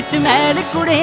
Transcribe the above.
വെച്ച് മേളിക്കൂടെ.